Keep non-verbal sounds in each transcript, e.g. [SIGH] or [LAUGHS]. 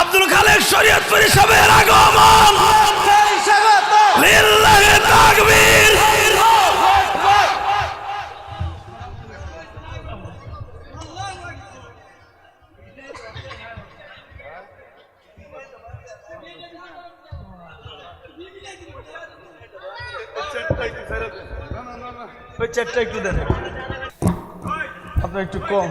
আব্দুল খালেক শরীয়তপুর সাহেবের আগমন। ওই চারটা একটু দেন। আপনার একটু কম।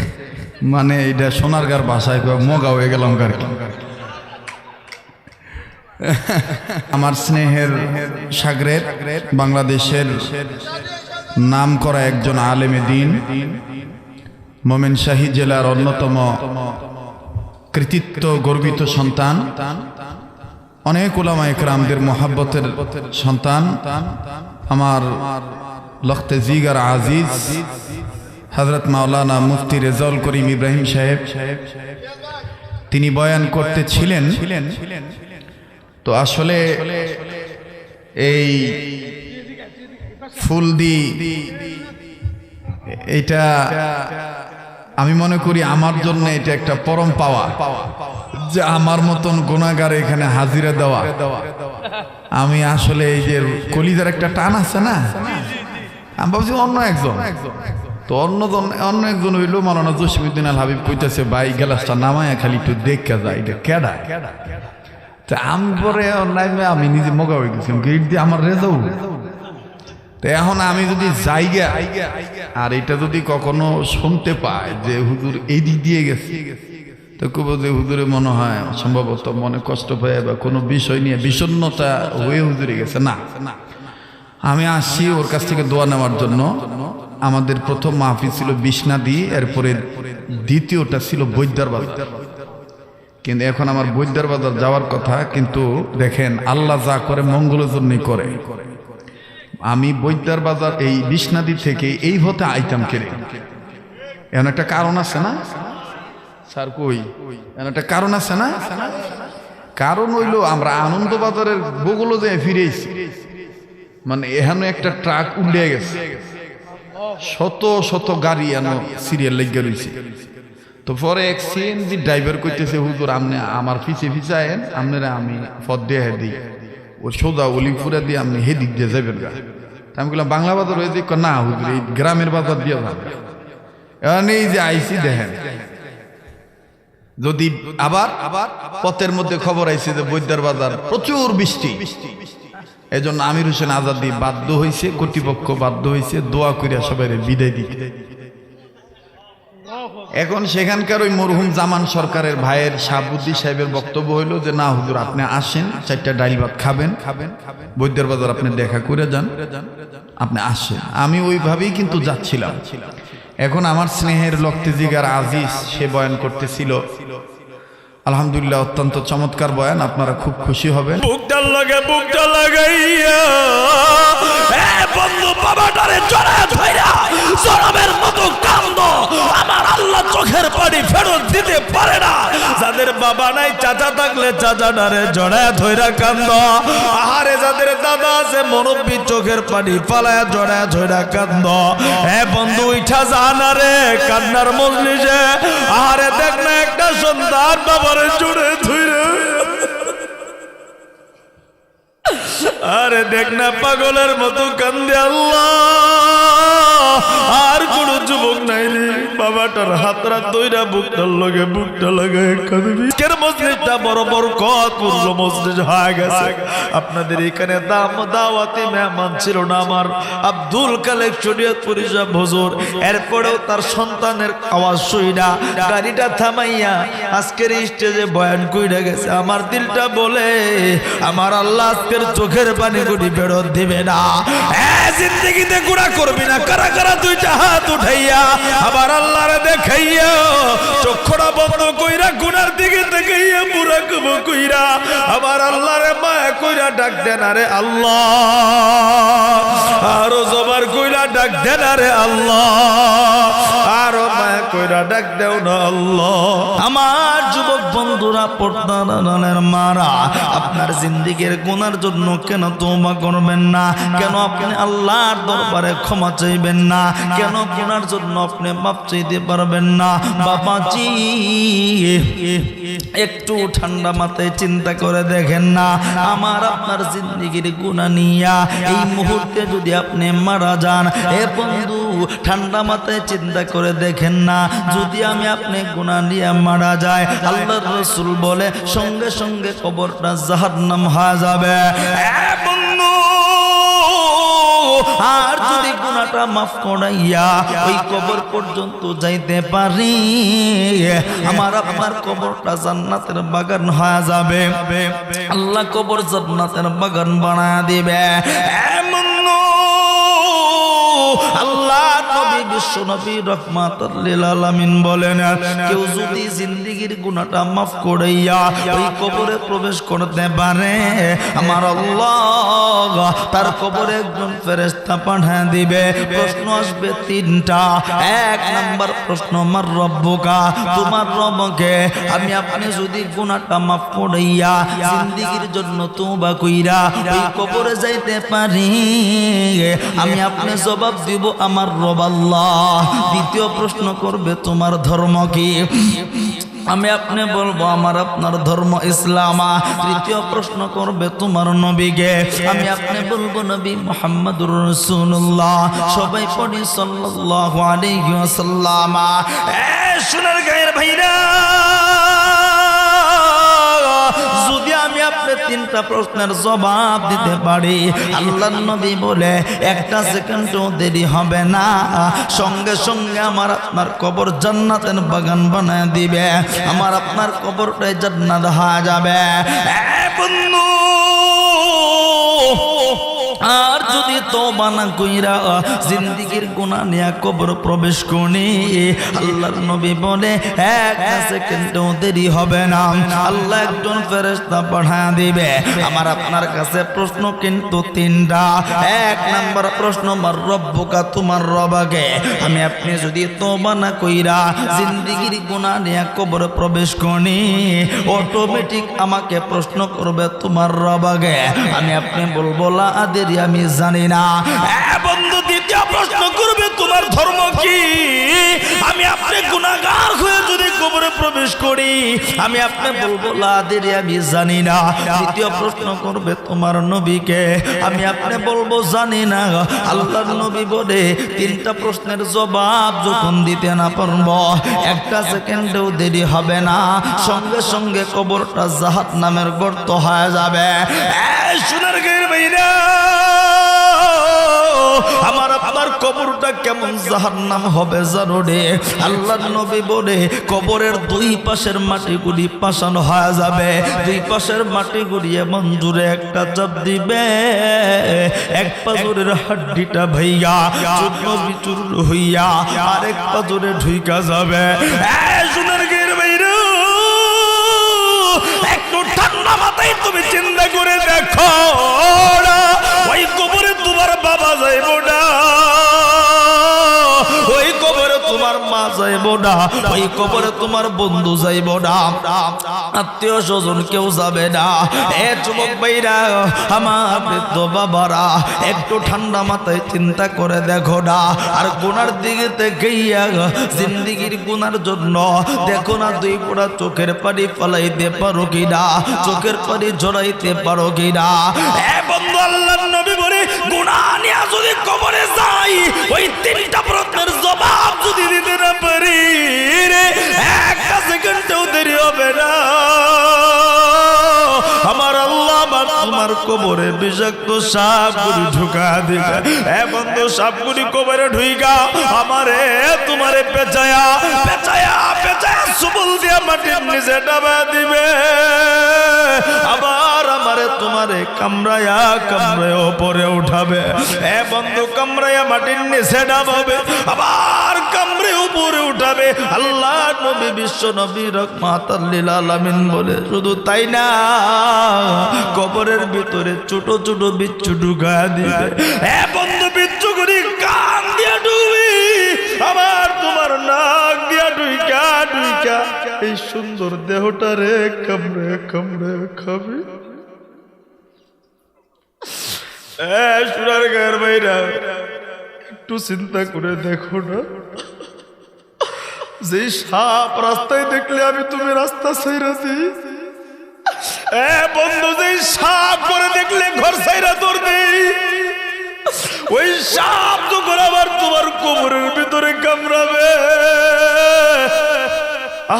মানে এটা সোনারগার ভাষায় কয় মগা হয়ে গেলাম আর আমার স্নেহের সাগরের, বাংলাদেশের নাম করা একজন আলেমে দিন, মোমেন শাহী জেলার অন্যতম কৃতিত্ব গর্বিত সন্তান, অনেক ওলামা একরামদের মোহাব্বতের সন্তান, আমার লখতে জিগার আজিজ হজরত মাওলানা মুফতি রেজাউল করিম ইব্রাহিম সাহেব, তিনি বয়ান করতে ছিলেন তো আসলে এই ফুল দি এটা আমি মনে করি আমার জন্য এটা একটা পরম পাওয়া, যে আমার মতন গুণাগার এখানে হাজিরা দেওয়া। আমি আসলে এই যে কলিজার একটা টান আছে না? আমি ভাবছি অন্য একজন। তো অন্যজন অন্য একজন হইল মালানা জসিমুদ্দিন আল হাবিব কইতেছে, ভাই গ্যালাসটা নামায় খালি একটু দেখা যায় এটা কেডা? তা আমি পরে নাইমে আমি নিজে মগা হয়ে গেছিলাম গেট দিয়ে আমার রেজাউ তো এখন আমি যদি জায়গা, আর এটা যদি কখনো শুনতে পায় যে হুজুর এই দিক দিয়ে গেছে, তো কব যে হুজুরে মনে হয় সম্ভবত মনে কষ্ট পায় বা কোনো বিষয় নিয়ে বিষণ্ণতা হয়ে হুজুরে গেছে। না, আমি আসছি ওর কাছ থেকে দোয়া নেওয়ার জন্য। আমাদের প্রথম মাহফিল ছিল বিষ্ণাদি, এরপরে দ্বিতীয়টা ছিল বৈদ্যার বাজার। কিন্তু এখন আমার বৈদ্যার বাজার যাওয়ার কথা, কিন্তু দেখেন আল্লাহ যা করে মঙ্গলের জন্যই করে। আমি বৈদ্যার বাজার এই বিষ্ণাদি থেকে এই হতে আইতাম কেড়ে এমন একটা কারণ আছে না? স্যার কই? এমন একটা কারণ আছে না? কারণ হইল আমরা আনন্দ বাজারের বগুলো যে ফিরেছি মানে এখানে একটা ট্রাক উল্লে গেছে। শত শত গাড়ি এন সিরিয়াল লেগে রয়েছে তো পরে এক সিএনজি ড্রাইভার কইতেছে, হুজুর, আপনি আমার পিছে আয়েন আপনারা আমি পথ দিয়ে দিই। ও সোজা অলিপুরা দিয়ে আপনি হেদিক দিয়ে যাবেন গা। আমি বললাম বাংলা বাজার দিক না হুজুর, এই গ্রামের বাজার দিয়ে যাবেন এখন এই যে আইসি দেখেন, যদি আবার আবার পথের মধ্যে খবর আইছে যে বৈদ্যার বাজার প্রচুর বৃষ্টি এজন্য আমির হোসেন আজাদি বাধ্য হয়েছে কর্তৃপক্ষ বাধ্য হয়েছে দোয়া করিয়া সবাই বিদায় দিতে। এখন সেখানকার ওই মরহুম জামান সরকারের ভাইয়ের শাহাবুদ্দি সাহেবের বক্তব্য হইল যে, না, হুজুর, আপনি আসেন, চারটা ডাইল ভাত খাবেন খাবেন বৈদ্যের বাজার আপনি দেখা করে যান, আপনি আসেন। আমি ওইভাবেই কিন্তু যাচ্ছিলাম। এখন আমার স্নেহের লক্তে জিগার আজিজ সে বয়ান করতেছিল আলহামদুলিল্লাহ, অত্যন্ত চমৎকার বয়ান, আপনারা খুব খুশি হবেন। চোখের পানি বাবা চাচা থাকলে ধইরা কান্দ। দাদা চোখের পালায় জড়ায় ধইরা কান্দ। এ বন্ধু ইচ্ছা জানা রে, কান্নার মজলিসে। আহারে, দেখ না একটা সন্তান বাবারে জোরে ধইরা আরে দেখ না পাগলের মতো কান্দে আল্লাহ। আর কোন যুবক নাই রে। বাবাটার হাতরা দইরা বুকটার লগে বুকটা লাগায় কাঁদবি কেন মসজিদটা বড় বড় কত মসজিদ? হয়ে গেছে। আপনাদের এখানে দাম দাওয়াতে মেহমান ছিল না আমার। আব্দুল কালেক শরীয়তপুরি সাহেব হুজুর। এরপরেও তার সন্তানের আওয়াজ শুই না। গাড়িটা থামাইয়া আজকের স্টেজে বয়ান কইরা গেছে। আমার দিলটা বলে, আমার আল্লাহ আজকের চোখের পানি গুলি ফেরত দিবে না। জিন্দগিতে গুণা করবি না। কারা কারা দুইটা হাত উঠাইয়া আবার আল্লাহরে দেখাইয়া চক্ষুটা বন্ধ কইরা গুনার দিকে থেকে দেব কইরা আমার আল্লাহরে মায়া কইরা ডাক দেন আরে আল্লাহ। আরও জবার কইরা ডাক দেন আরে আল্লাহ। আরও মায়া কইরা ডাক দেও না আল্লাহ। আমার যুবক বন্ধুরা পর্দার মারা, আপনার জিন্দিগির গুনার জন্য কেন তোমা করবেন না? কেন আপনি আল্লাহর দরবারে ক্ষমা চাইবেন না? কেন গুনার জন্য আপনি মাপ চাইতে পারবেন না? বাবাজি, একটু ঠান্ডা মাথায় চিন্তা করে দেখেন না, আমার আপনার জিন্দিগির গুণা নিয়া এই মুহূর্তে যদি আপনি মারা যান, এ বন্ধু, ঠান্ডা মাথায় চিন্তা করে দেখেন না, যদি আমি আপনি গুণা নিয়ে মারা যায় আল্লাহ রসুল বলে, সঙ্গে সঙ্গে কবরটা জাহান্নাম হয়ে যাবে। আর যদি গুণাটা মাফ করাইয়া ওই কবর পর্যন্ত যাইতে পারি, আমার আপনার কবরটা জান্নাতের বাগান হয়ে যাবে। আল্লাহ কবর জান্নাতের বাগান বানা দিবে। এমন বিশ্ব নবী রহমাতুল্লিল বলেন, কেউ যদি জিন্দেগীর গুনাহটা মাফ করাইয়া ওই কবরে প্রবেশ করতে পারে, আমার তার কবরে একজন ফেরেশতা পাঠিয়ে দিবে। প্রশ্ন আসবে তিনটা। এক নাম্বার প্রশ্ন আমার রব্বকা, তোমার রবকে আমি আপনি যদি গুনাহটা মাফ করাইয়া জিন্দেগীর জন্য তোবা কইরা ওই কবরে যাইতে পারি, আমি আপনি জবাব দিব আমার রব আল্লাহ। দ্বিতীয় প্রশ্ন করবে, তোমার ধর্ম কি? আমি আপনি বলব, আমার আপনার ধর্ম ইসলামা। তৃতীয় প্রশ্ন করবে, তোমার নবীকে আমি আপনি বলব, নবী মোহাম্মদুর রসুল্লাহ সবাই পড়ি সাল্লাহ ওয়াসাল্লাম। এ, সোনার গায়ের ভাইরা! তিনটা প্রশ্নের জবাব দিতে পারি। আল্লাহ নবী বলে, একটা সেকেন্ডও দেরি হবে না। সঙ্গে সঙ্গে আমার আপনার কবর জান্নাতের বাগান বানায় দিবে। আমার আপনার কবরটাই জান্নাত হয়ে যাবে। বন্ধু! যদি তো কইরা জিন্দিগির নিয়া কবর প্রবেশ নবী বলে, এক সেকেন্ডও দেরি হবে না। আল্লাহ একজন পাঠা দিবে। আমার আপনার কাছে প্রশ্ন কিন্তু তিনটা। এক নাম্বার প্রশ্ন রব্বকা তোমার রবাকে আমি আপনি যদি তোবা না কইরা জিন্দিগির গুণা নিয়ে কবর প্রবেশ করি অটোমেটিক আমাকে প্রশ্ন করবে তোমার রবাকে আমি আপনি বলব, লা আদেরি, আমি জানি না। এ বন্ধু, দ্বিতীয় প্রশ্ন করবে, তোমার ধর্ম কি? আমি আপনি গুণাগার হয়ে যদি কবরে প্রবেশ করি, আমি আপনি বলব আমি জানি না। তৃতীয় প্রশ্ন করবে, তোমার নবীকে। আমি আপনি বলব, জানি না। আল্লাহর নবী বলে, তিনটা প্রশ্নের জবাব যখন দিতে না পারব, একটা সেকেন্ডেও দেরি হবে না। সঙ্গে সঙ্গে কবরটা জাহাত নামের গর্ত হয়ে যাবে। এই সোনার গায়ের কবরটা কেমন জাহান্নাম হবে জানো রে? আল্লাহ নবী বলে, কবরের দুই পাশের মাটিগুলি পাশানো হয়ে যাবে। দুই পাশের মাটিগুলি এমন জুড়ে একটা চাপ দিবে। এক পাজরের হাড্ডিটা ভাইয়া চূর্ণ বিচূর্ণ হইয়া আরেক পাজরে ঢুইকা যাবে। একটু ঠান্ডা মাথায় তুমি চিন্তা করে দেখো। ওই কবরে তোমার বাবা যাইব না। ওই কবরে তোমার মা যাইব না। ওই কবরে তোমার বন্ধু যাইব না। আত্মীয় স্বজন কেউ যাবে না। এ যুবক ভাইরা, আমার বৃদ্ধ বাবারা, একটু ঠান্ডা মাথায় চিন্তা করে দেখো না। আর গুনার দিকে দেখাইয়া জিন্দিগির গুনার জন্য দেখো না দুই পোড়া চোখের পানি ফলাইতে পারো কিনা? চোখের পানি জড়াইতে পারো কিনা? এ আল্লাহর নবী বলে, গুনাহ নিয়ে যদি কবরে যাই, ওই তিনটা প্রশ্নের জবাব যদি দিতে না পারি রে, একটা সেকেন্ডেও দেরি হবে না। আমার আল্লাহ আমার তোমার কবরে বিষাক্ত সাপগুলি ঢুকা দিবে। এ বন্ধু, সাপগুলি কবরে ঢুইকা আমারে, তোমারে পেঁচায়া পেঁচায়া পেঁচায়া সুবল দিয়া মাটির নিচে ডাবা দিবে। আবার আমারে তোমারে কামড়ায়া, কামড়ায় ওপরে উঠাবে। এ বন্ধু, কামড়ায়া মাটির নিচে ডাবাবে, আবার কামড়ে উপরে উঠাবে। আল্লাহ নবী, বিশ্ব নবী রহমাতাল্লিল আলামিন বলে, শুধু তাই না কবরের ভিতরে ছোট ছোট বিচ্ছু ঢুকা দিবে। এ বন্ধু বিচ্ছু করি কান দিয়া ডুবি, আবার তোমার নাক দিয়া ডুইকা ডুইকা। এই সুন্দর দেহটারে কামড়ে কামড়ে খাবি। সুরার গায়ের বাইরা, একটু চিন্তা করে দেখো না। যে সাপ রাস্তায় দেখলে আমি তুমি রাস্তা সাইরা দিই। বন্ধু, যে সাপ করে দেখলে ঘর সাইরা তোর দেই ওই সাপ যখন আবার তোমার কোমরের ভিতরে কামড়াবে।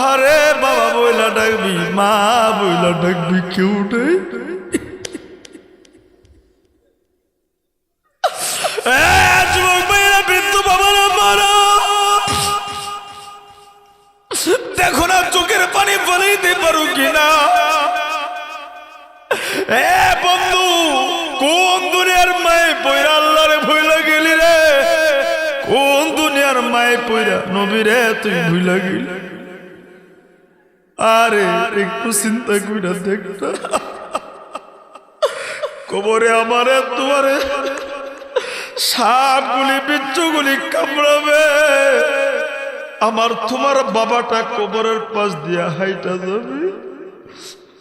আরে বাবা বইলা ডাকবি, মা বইলা ডাকবি, কেউ নেই। দেখো না, চোখের পানি ফলাইতে পারো কিনা। এ বন্ধু, কোন দুনিয়ার মায়ে পয়রা আল্লাহরে ভুইলা গেলি রে? কোন দুনিয়ার মায়ে পয়রা নবীরে তুই ভুইলা গেলি? আরে, একটু চিন্তা কইরা দেখ। কবরে আমারে তোমারে সাপগুলি, বিচ্ছুগুলি কামড়াবে। আমার তোমার বাবাটা কবরের পাশ দিয়া হাইটা যাবে।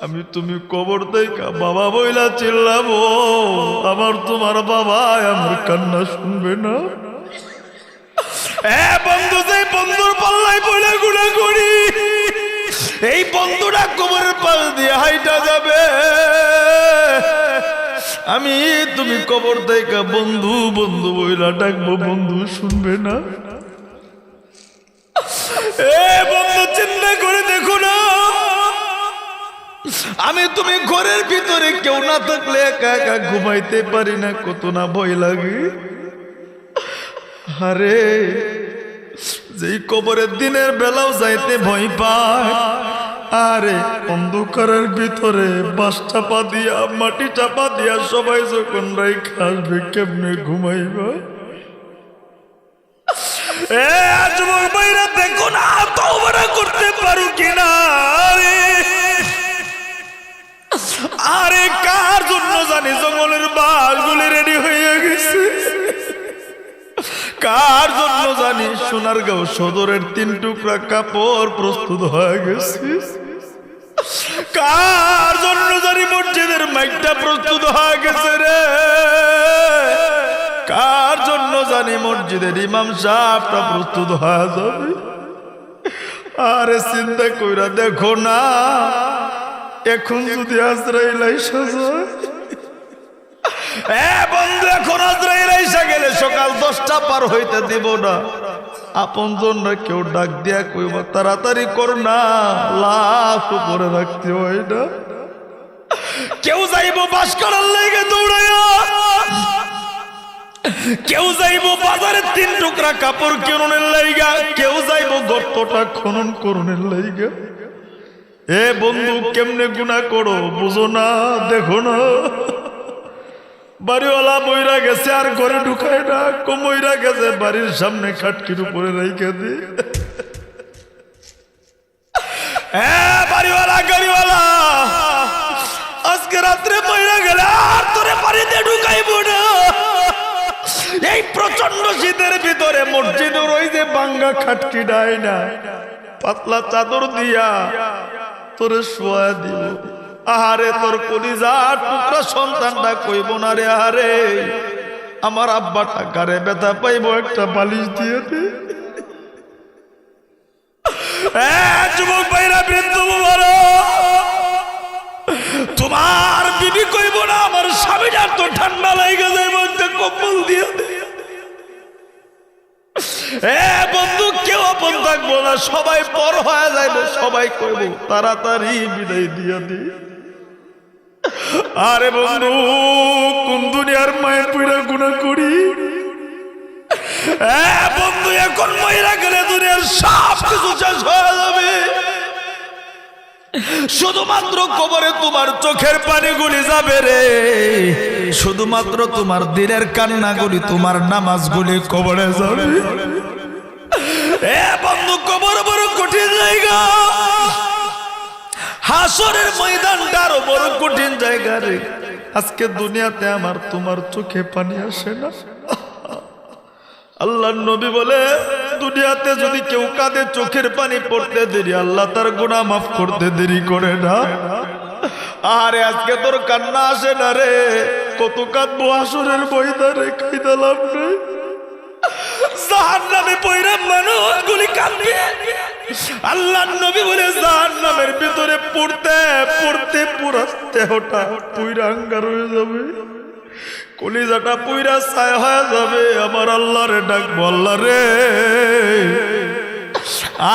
আমি তুমি কবর দেখা বাবা বইলা চিল্লাবো। আমার তোমার বাবা আমার কান্না শুনবে না। এ বন্ধু এই বন্ধুটা কবরের পাশ দিয়ে হাইটা যাবে। আমি তুমি কবর দেখা বন্ধু বন্ধু বইলা ডাকবো, বন্ধু শুনবে না। বন্ধু আমি তুমি ঘরের ভিতরে কেউ না থাকলে একা একা ঘুমাইতে পারি না, কত না ভয় লাগে। আরে, যেই কবরের দিনের বেলাও যাইতে ভয় পায়, আরে অন্ধকারের ভিতরে বাস চাপা দিয়া, মাটি চাপা দিয়া সবাই যখন রাই খাসবে কেমনে ঘুমাইবা? এ যুবক ভাইরা দেখো করতে পারো কিনা? আরে আরে কার জন্য জানি জঙ্গলের বাঘগুলি রেডি হয়ে গেছে? কার জন্য জানি সোনারগাঁও সদরের তিন টুকরা কাপড় প্রস্তুত হয়ে গেছে? কার জন্য জানি মসজিদের মাইকটা প্রস্তুত হয়ে গেছে রে? কার জন্য জানি মসজিদের ইমাম সাহেবটা প্রস্তুত হয়ে যাবে? আরে চিন্তা কইরা দেখো না। এখন যদি আজরাইল আইসা যায়। এ বন্ধু, এখন আজরাইল আইসা গেলে সকাল দশটা পার হইতে দিব না। আপন জনরা কেউ ডাক দিয়া কইব, তাড়াতাড়ি কর না, লাশ উপরে রাখতে হয় না। কেউ যাইব বাস করার লেগে দৌড়াইয়া। কেউ যাইব বাজারে তিন টুকরা কাপড় কিনুনের লাইগা। কেউ যাইব গর্তটা খনন করুনের লাইগা। এ বন্ধু কেমনে গুণা করো? বুঝো না, দেখো না। বাড়িওয়ালা বইরা গেছে, আর ঘরে ঢুকায় না। কমইরা গেছে, বাড়ির সামনে খাটকির উপরে রেখে দি। হ্যাঁ বাড়িওয়ালা আজকে রাত্রে আর না। এই শীতের ভিতরে বাঙ্গা খাটকি ডায় পাতলা চাদর দিয়া তোরে শোয়া দিব। আহারে, তোর কলিজা টুকরা সন্তানটা কইব না রে, আহারে। আমার আব্বাটা গারে ব্যথা পাইব, একটা বালিশ দিয়ে দে। তোমার বিবি কইব না, আমার স্বামীটার তো ঠান্ডা লাগে মধ্যে কম্বল দিয়ে বন্ধু, কেউ আপন থাকব না। সবাই পর হয়ে যাইবে, সবাই কইব, তাড়াতাড়ি বিদায় দিয়ে দি। আরে বন্ধু, কোন দুনিয়ার মায়ের পুরা গুণা করি? বন্ধু, এখন মহিলা গেলে দুনিয়ার সব কিছু শেষ হয়ে যাবে। শুধুমাত্র কবরে তোমার চোখের পানিগুলি যাবে রে। শুধুমাত্র তোমার দিনের কান্নাগুলি তোমার নামাজগুলি কবরে যাবে। বন্ধু, কবর বড় কঠিন জায়গা। হাসরের ময়দানটা আরও বড় কঠিন জায়গা রে। আজকে দুনিয়াতে আমার তোমার চোখে পানি আসে না। আল্লাহ নবী বলে, দুনিয়াতে যদি কেউ কাঁদে, চোখের পানি পড়তে দেরি, আল্লাহ তার গুণা মাফ করতে দেরি করে না। আরে আজকে তোর কান্না আসে না রে। কত কাঁদবো আসরের ময়দানে খাইদালাম রে জাহান্নামে পয়রা মানুষগুলি কাঁদবে। আল্লাহ নবী বলে, জাহান্নামের ভিতরে পড়তে পড়তে পুরা দেহটা পুইরা আঙ্গার হয়ে যাবে। কলিজাটা পুইরা ছায় হয়ে যাবে। আমার আল্লাহরে ডাকবো আল্লাহ রে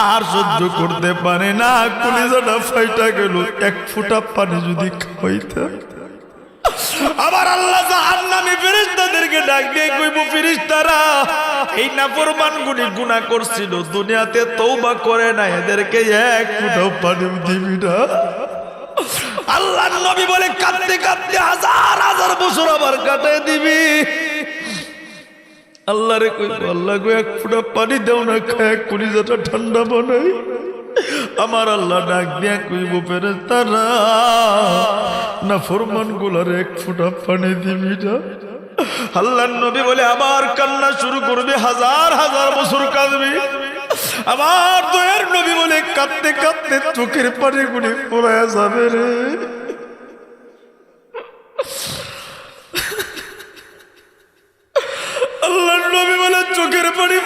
আর সহ্য করতে পারে না। কলিজাটা ফাইটা গেল। এক ফুটা পানি যদি খাওয়াইতাম আবার আল্লাহ জাহান্নামী ফেরেশতাদেরকে ডাক দিয়ে কইব ফেরেশতারা, এই নাফরমান গুলি গুনাহ করছিল, দুনিয়াতে তওবা করে না এদেরকে এক ফুটাও পানি দিবি না? আল্লাহ নবী বলে, কাঁদতে কাঁদতে হাজার হাজার বছর আবার কাটায় দিবি। আল্লাহ রে কইব, আল্লাহ গো, এক ফুটা পানি দাও না খায় কলিজাটা ঠান্ডা বানাই। আমার আল্লাহ ডাক দিয়া কইব, ফেরেশতারা, না ফরমানগুলার এক ফুটা পানি দিবি না? আল্লাহ নবী বলে আবার কান্না শুরু করবে, হাজার হাজার বছর কাঁদবি। আমার দয়ার নবী বলে, কাঁদতে কাঁদতে চোখের পানি গুলি পড়ায় যাবে রে। আল্লাহ নবী বলে, চোখের পানি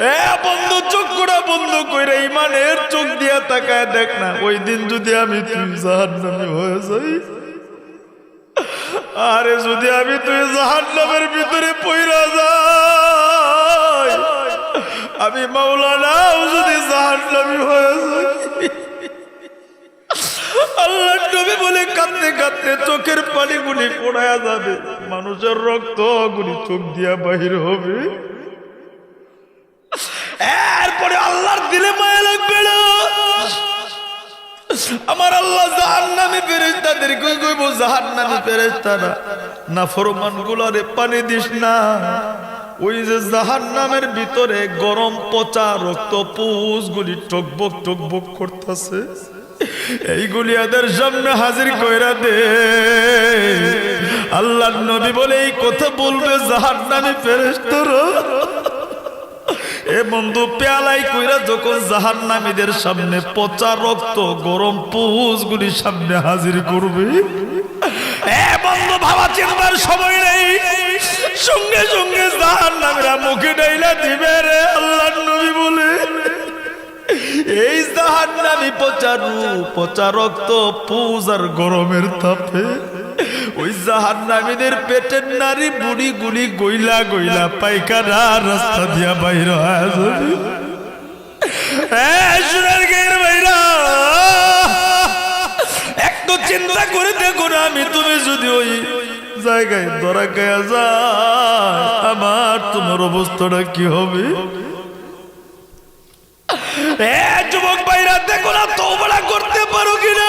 বন্ধ চোখ করা বন্ধ কইরা ইমানের চোখ দিয়া তাকায় দেখ না। ওই দিন যদি আমি তুই জাহান নামে হয়ে যাই, আরে যদি আমি তুই জাহান নামের ভিতরে পইরা যাই, আমি মাওলানাও যদি জাহান নামি হয়ে যাই। আল্লাহ নবী বলে কাঁদতে কাঁদতে চোখের পানি গুলি পড়ায়া যাবে। মানুষের রক্ত গুলি চোখ দিয়া বাহির হবে। এরপরে আল্লাহর দিলে মায়া লাগবে না। আমার আল্লাহ জাহান নামে ফেরেস্তাদের কইব জাহান নামে ফেরেস্তারা না ফরমান গুলারে পানি দিস না। ওই যে জাহান নামের ভিতরে গরম পচা রক্ত পুষ গুলি টকবক টকবক করতেছে, এইগুলি এদের সামনে হাজির কইরা দে। আল্লাহ নবী বলে এই কথা বলবে জাহান নামে ফেরেস্তারা এ বন্ধু, পেয়ালাই কইরা যখন জাহান নামীদের সামনে পচা রক্ত, গরম পুষ গুলি সামনে হাজির করবে চিন্তার সময় সঙ্গে সঙ্গে মুখে রে আল্লাহ বলে। এই পচা পচা রক্ত, পুজ আর গরমের তাপে ওই জাহান নামীদের পেটের নারী বুড়ি গুলি গইলা গইলা পাইকারা রাস্তা দিয়া বাইর বাইরা চিন্তা করে দেখো না আমি, তুমি যদি ওই জায়গায় ধরা গায়া যায়, আমার তোমার অবস্থাটা কি হবে? যুবক ভাইরা, দেখো না তোমরা করতে পারো কিনা?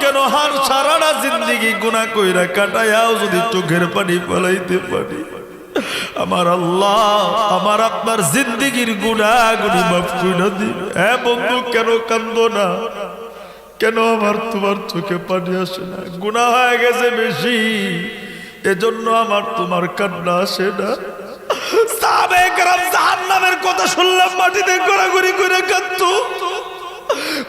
কেন হার কইরা যদি আমার আল্লাহ, আমার আপনার বন্ধু, কেন কান্দ না? কেন আমার তোমার চোখে পানি আসে না? গুণা হয়ে গেছে বেশি। এজন্য আমার তোমার কান্না আসে না। সাহাবায়ে-কেরাম জাহান্নামের কথা শুনলাম, মাটিতে ঘোরাঘুরি করে কাঁদতো।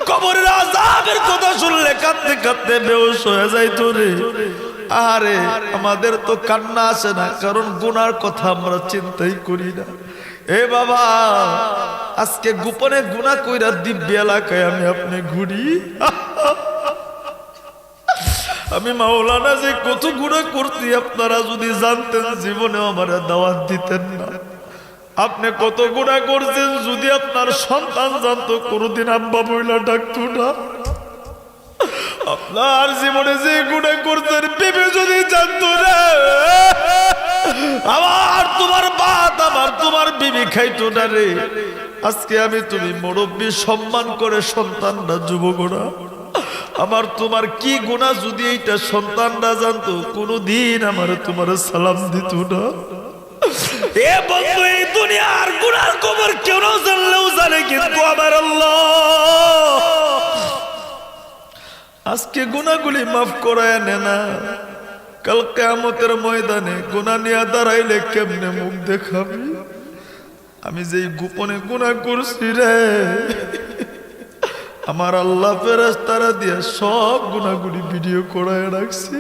কবরের আজাবের কথা শুনলে কাঁদতে কাঁদতে বেউস হয়ে যাইতো রে। আরে আমাদের তো কান্না আসে না, কারণ গুনার কথা আমরা চিন্তাই করি না। এ বাবা, আজকে গোপনে গুণা কইরা দিব্য এলাকায় আমি আপনি ঘুরি। আমি মাওলানা যে কত গুণা করছি, আপনারা যদি জানতেন জীবনে আমার দাওয়াত দিতেন না। আপনি কত গুণা করছেন যদি আপনার সন্তান জানতো, কোনোদিন আব্বা বইলা ডাকতো না। আপনার জীবনে যে গুণা করছেন ভেবে যদি জানতো না, আমার তোমার ভাত আমার তোমার বিবি খাইতো না রে। আজকে আমি তুমি মুরব্বী, সম্মান করে সন্তানরা, যুবকরা, আমার তোমার কি গুণা যদি এইটা সন্তানরা জানতো, কোনোদিন আমার তোমার সালাম দিত না। জানলেও জানে আমার আজকে গুনাগুলি মাফ করায় নে না। কাল কেমতের ময়দানে গুনা নিয়ে দাঁড়াইলে কেমনে মুখ দেখাবি? আমি যেই গোপনে গুণা করছি রে, আমার আল্লাহ ফেরাস তারা দিয়ে সব গুণাগুলি ভিডিও করায় রাখছি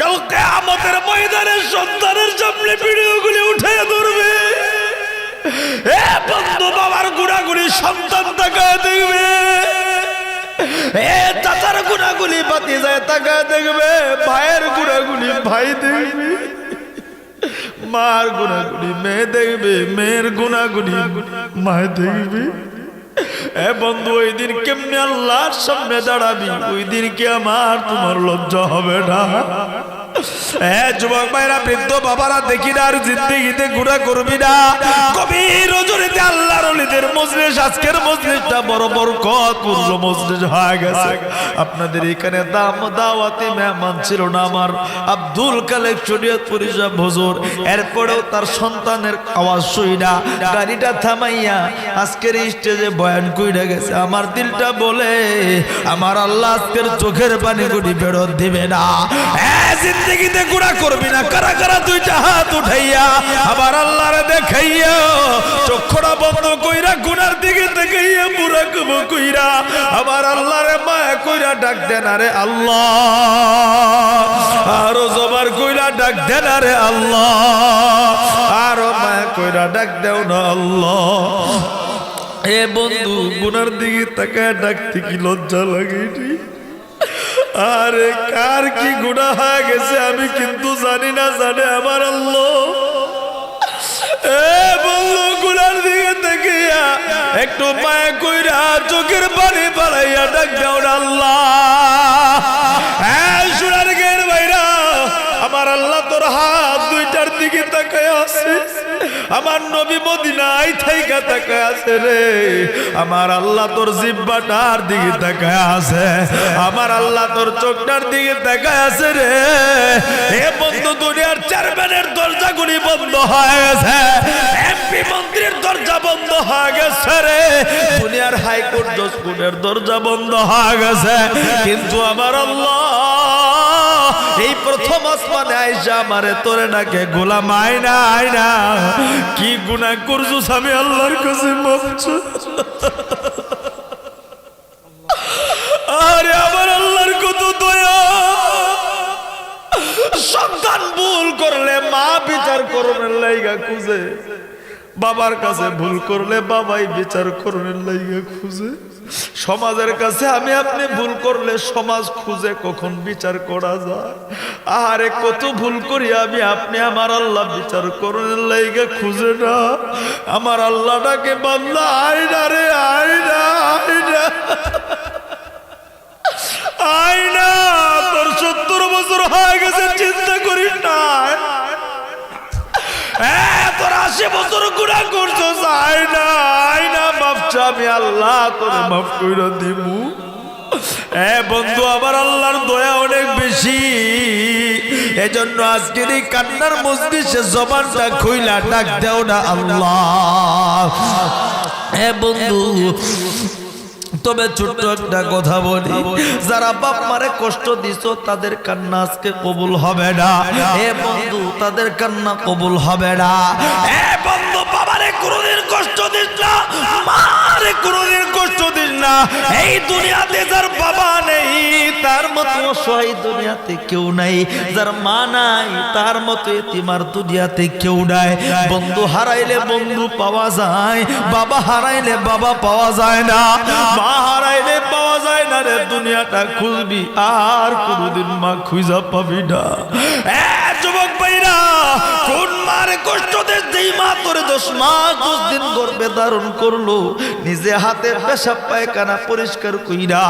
কালকে আমাদের ময়দানের সন্তানের সামনে ভিডিওগুলি উঠে ধরবে। এ বন্ধু বাবার গুণাগুলি সন্তান তাকায় দেখবে। এ চাচার গুণাগুলি বাতি যায় তাকায় দেখবে। ভাইয়ের গুণাগুলি ভাই দেখবে। মার গুণাগুলি মেয়ে দেখবে, মেয়ের গুণাগুলি মায় দেখবে। [LAUGHS] বন্ধু, ওই দিন কেমনে আল্লাহর সামনে দাঁড়াবি? ওই দিন কি আমার তোমার লজ্জা হবে না? হ্যাঁ বৃদ্ধ বাবারা দেখি না আর জিন্দিগিতে ঘুরা করবি না। কবির আল্লাহর মজলিস, আজকের মজলিসটা বড় বড় কতপূর্ণ মজলিস হয়ে গেছে। আপনাদের এখানে দাম, দাওয়াতে মেহমান ছিল না আমার। আব্দুল কালেক শরীয়ত পরিষদ হজুর, এরপরেও তার সন্তানের আওয়াজ শুই না। গাড়িটা থামাইয়া আজকের স্টেজে বয়ান কইরা গেছে, আমার দিলটা বলে, আমার আল্লাহ আজকের চোখের পানি গুলি বেরোত দিবে না। জিন্দগিতে গুণা করবি না, কারা কারা দুইটা হাত উঠাইয়া আবার আল্লাহরে দেখাইয়া চক্ষুরা বন্ধ কইরা গুনার দিকে দেখাইয়া পুরা কব কইরা আবার আল্লাহরে মায়া কইরা ডাক দেন আরে আল্লাহ। আরও জবার কইরা ডাক দেন আরে আল্লাহ। আরও মায়া কইরা ডাক দেও না আল্লাহ। এ বন্ধু, গুনার দিকে তাকায় ডাকতে কি লজ্জা লাগে? আরে কার কি গুণা হয়ে গেছে আমি কিন্তু জানি না জানে আমার আল্লাহ। একটু পায়ে কইরা চোখের পানি পালাইয়া ডাক দাও আল্লাহ। হ্যাঁ সুরার গের বাইরা আমার আল্লাহ তোর হাত দিকে তাকায় আছে। আমার নবী মদিনায় থাইকা তাকায় আছে রে। আমার আল্লাহ তোর জিব্বাটার দিকে তাকায় আছে। আমার আল্লাহ তোর চোখটার দিকে তাকায় আছে রে। এ বন্ধু দুনিয়ার চেয়ারম্যানের দরজাগুলি বন্ধ হয়ে গেছে। এমপি মন্ত্রীর দরজা বন্ধ হয়ে গেছে রে। দুনিয়ার হাইকোর্ট জজ কোর্টের দরজা বন্ধ হয়ে গেছে। কিন্তু আমার আল্লাহ এই প্রথম আসমানে আইসা আমারে, তোরে নাকে গোলাম আয়না আয়না কি গুনাহ করছস আমি আল্লাহর কাছে চাই। আরে আমার আল্লাহর কত দয়া। সন্তান ভুল করলে মা বিচার করবেন লাইগা খুঁজে। বাবার কাছে ভুল করলে বাবাই বিচার করবেন লাইগা খুঁজে। সমাজের কাছে আমি আপনি ভুল করলে সমাজ খুঁজে কখন বিচার করা যায়। আরে কত ভুল করি আমি, আপনি আমার আল্লাহ বিচার করবেন লাইগা খুঁজে না। আমার আল্লাহটাকে বান্দা আয়না রে আয়না আয়না আয়না তোর সত্তর বছর হয়ে গেছে, চিন্তা করিস না। তোর আশি বছর গুণা করছ আয়না আয়না মাপছা আমি আল্লাহ তোরে মাফ করে এ, বন্ধু, আমার আল্লাহর দয়া অনেক বেশি। এজন্য আজকের এই কান্নার মসজিদে জবানটা খুইলা ডাক দেও না আল্লাহ। এ, বন্ধু তবে ছোট্ট একটা কথা বলি, যারা বাপ মারে কষ্ট দিছ, তাদের কান্না আজকে কবুল হবে না। হে বন্ধু, তাদের কান্না কবুল হবে না। হে বন্ধু কোনোদিন কষ্ট দিস না, মারে কোনোদিন কষ্ট দিস না। এই দুনিয়াতে যার বাবা নেই, তার মতো দুনিয়াতে কেউ নাই। যার মা নাই, তার মতো দুনিয়াতে কেউ নাই। বন্ধু হারাইলে বন্ধু পাওয়া যায়, বাবা হারাইলে বাবা পাওয়া যায় না। মা হারাইলে পাওয়া যায় না রে, দুনিয়াটা খুঁজবি আর কোনোদিন মা খুঁজা পাবি না। যুবক ভাইরা, কোন মারে কষ্ট যেই মা তোরে দশ দশ দিন গর্বে ধারণ করল, নিজে হাতে পেশাব পায়খানা পরিষ্কার কইরা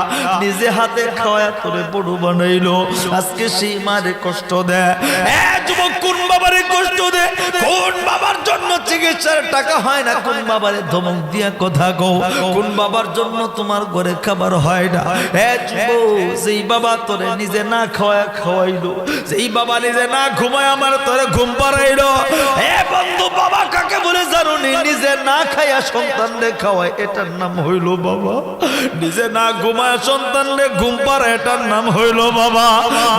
নিজে হাতে খাওয়া তোরে বড় বানাইলো। আজকে সেই মারে কষ্ট দেয় চিকিৎসার টাকা হয় না? কোন বাবারে কথা বাবার জন্য তোমার খাবার হয় না? তোরে নিজে না খাওয়া খাওয়াইলো সেই বাবা নিজে না ঘুমায় আমার তোরে ঘুম পাড়াইলো। বন্ধু, বাবা কাকে বলে জানো নি? নিজে না খাইয়া সন্তান রে খাওয়ায়, এটার নাম হইল বাবা। নিজে না ঘুমায় সন্তান রে ঘুম এটার নাম হইল বাবা।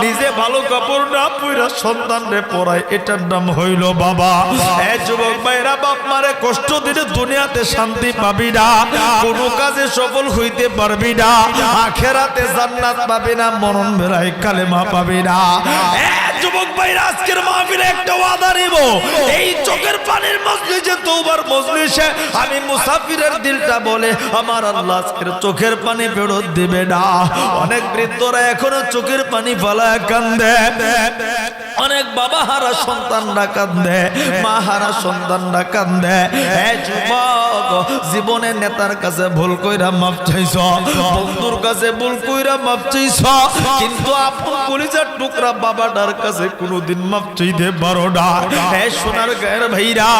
নিজে ভালো কাপড় না পুরা সন্তান রে পড়ায়, এটার নাম হইল বাবা। এ যুবক ভাইরা, বাপ মারে কষ্ট দিলে দুনিয়াতে শান্তি পাবি না। কোনো কাজে সফল হইতে পারবি না। আখেরাতে জান্নাত পাবি না, মরণ বেলায় কালেমা পাবি না। এ যুবক ভাইরা, আজকের মাহফিলে একটা ওয়াদা নিব। এই চোখের পানির মজলিসে তোবার মজলিসে আমি মুসাফিরের দিলটা বলে, আমার আল্লাহ চোখের পানি ফেরত দিবে না। অনেক বৃদ্ধরা এখনও চোখের পানি ফালায় কান্দে। অনেক বাবা হারা সন্তান সন্তানরা কান্দে, মা হারা সন্তানরা কান্দে। জীবনে নেতার কাছে ভুল কইরা মাপ চাইছ, বন্ধুর কাছে ভুল কইরা মাপ চাইছ, কিন্তু আপন কলিজার টুকরা বাবাটার কাছে কোনোদিন মাপ চাইতে পারো না। এ সোনার গায়ের ভাইরা,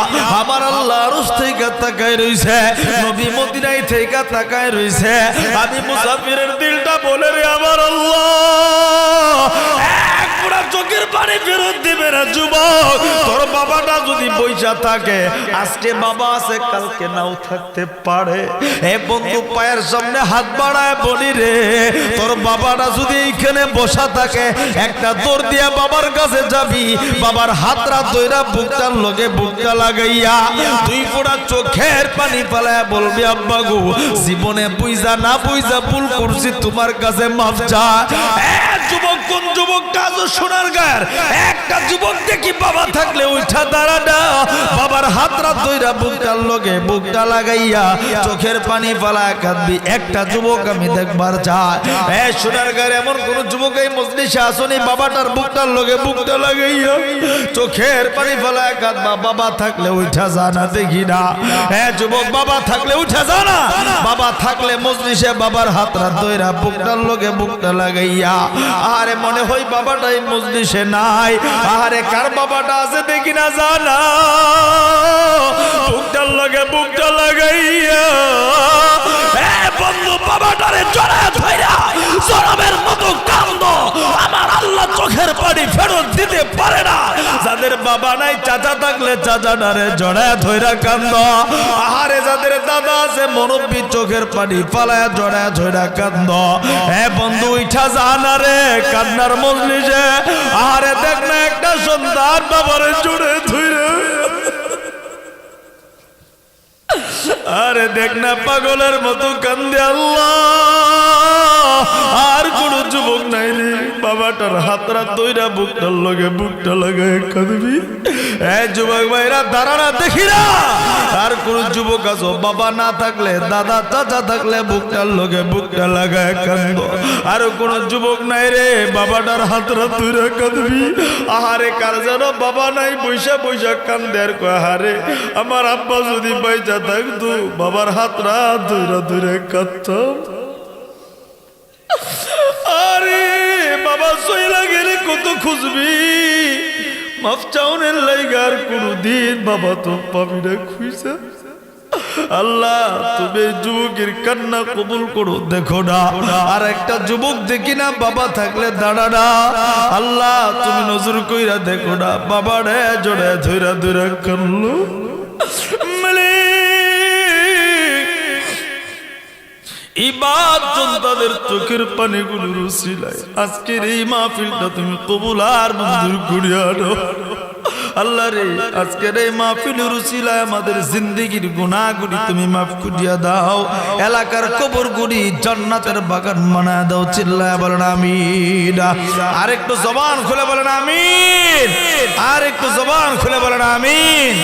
আমার আল্লাহ আরশ থেকে তাকায় রইছে, নবী মদিনায় থেকে তাকায় রইছে। আমি মুসাফিরের দিলটা বলে রে, আমার আল্লাহ। পুরা চোখের পানি ফেরত দিবে না, যুবক। তোর বাবাটা যদি বইসা থাকে, আজকে বাবা আছে, কালকে নাও থাকতে পারে। এ বন্ধু, পায়ের সামনে হাত বাড়ায় বলি রে, তোর বাবাটা যদি এইখানে বসা থাকে, একটা দৌড় দিয়া বাবার কাছে যাবি, বাবার হাতরা দইরা বুকটার লগে বুকটা লাগাইয়া তুই পুরা চোখের পানি পালায় বলবি আব্বা গো জীবনে বুঝা না বুঝা ভুল করছি, তোমার কাছে মাফ চা যুবক, কোন যুবক? কাজও সোনার গায়ের একটা যুবক দেখি বাবা থাকলে উঠা দাঁড়াটা বাবার হাতরা দইরা বুকটার লগে বুকটা লাগাইয়া চোখের পানি ফালায় কাঁদবি। একটা যুবক আমি দেখবার চাই। এ সোনার গায়ের এমন কোন যুবক এই মজলিসে আসনি, বাবাটার বুকটার লগে বুকটা লাগাইয়া চোখের পানি ফালায় কাঁদবা। বাবা থাকলে উঠা জানা দেখি না। হ্যাঁ যুবক, বাবা থাকলে উঠা জানা। বাবা থাকলে মজলিসে বাবার হাতরা দইরা বুকটার লগে বুকটা লাগাইয়া আরে মনে হয় বাবাটাই মজলিসে নাই। আহারে কার বাবাটা আছে দেখি না জানা। বুকটার লাগে, বুকটা লাগাইয়া। বন্ধু, বাবাটারে জড়া ধইরা জড়াবের মতো কান্দ। আমার আল্লাহ চোখের পানি বাবা নাই, চাচা থাকলে চাচা নারে জড়ায় ধৈরা কান্দ। আহারে যাদের দাদা আছে, মরব্বী চোখের পানি পালায় জড়ায় ধৈরা কান্দ। হ্যাঁ বন্ধু ইঠা জানা রে, কান্নার মজলিসে। আহারে দেখ না একটা সন্তান বাবারে জুড়ে ধইরা। আরে দেখ না পাগলের মতো কান্দে আল্লাহ। আর কোন যুবক নাই রে। বাবাটার হাতরা তৈরা বুকটার লগে বুকটা লাগায় কাঁদবি। এ যুবক ভাইরা, দাঁড়ানা, দেখি না। আর কোন যুবক আছো, বাবা না থাকলে, দাদা, চাচা থাকলে বুকটার লগে বুকটা লাগায় কান্দ আর কোন যুবক নাই রে, বাবাটার হাতরা তৈরা কাঁদবি। আহারে, কার যেন বাবা নাই, বৈশা বৈশা আর কয় হারে আমার আব্বা যদি বাইচা থাকতো বাবার হাতরা ধৈরা ধরে কাঁদতাম আরে, বাবা সইলা গেলে কত খুঁজবি? মাফ চাউনের লাইগার কোনো দিন বাবা তো পাবি না খুঁজা আল্লাহ, তুমি যুবকের কান্না কবুল করো, দেখো না। আর একটা যুবক দেখি না, বাবা থাকলে দাঁড়া না। আল্লাহ, তুমি নজর কইরা দেখো না, বাবা রে জোড়ে ধৈরা ধৈরা কানলো ইবাদ তাদের চোখের পানিগুলো রুসিলায় আজকের এই মাহফিলটা তুমি কবুল আর মঞ্জুর করিয়া আনো আল্লাহ রে, আজকের এই মাহফিল রুসিলায় আমাদের জিন্দিগির গুণাগুলি তুমি মাফ করিয়া দাও। এলাকার কবর গুড়ি জান্নাতের বাগান বানায় দাও, চিল্লায় বলেন আমিন। আর একটু জবান খুলে বলেন আমিন। আর একটু জবান খুলে বলেন আমিন।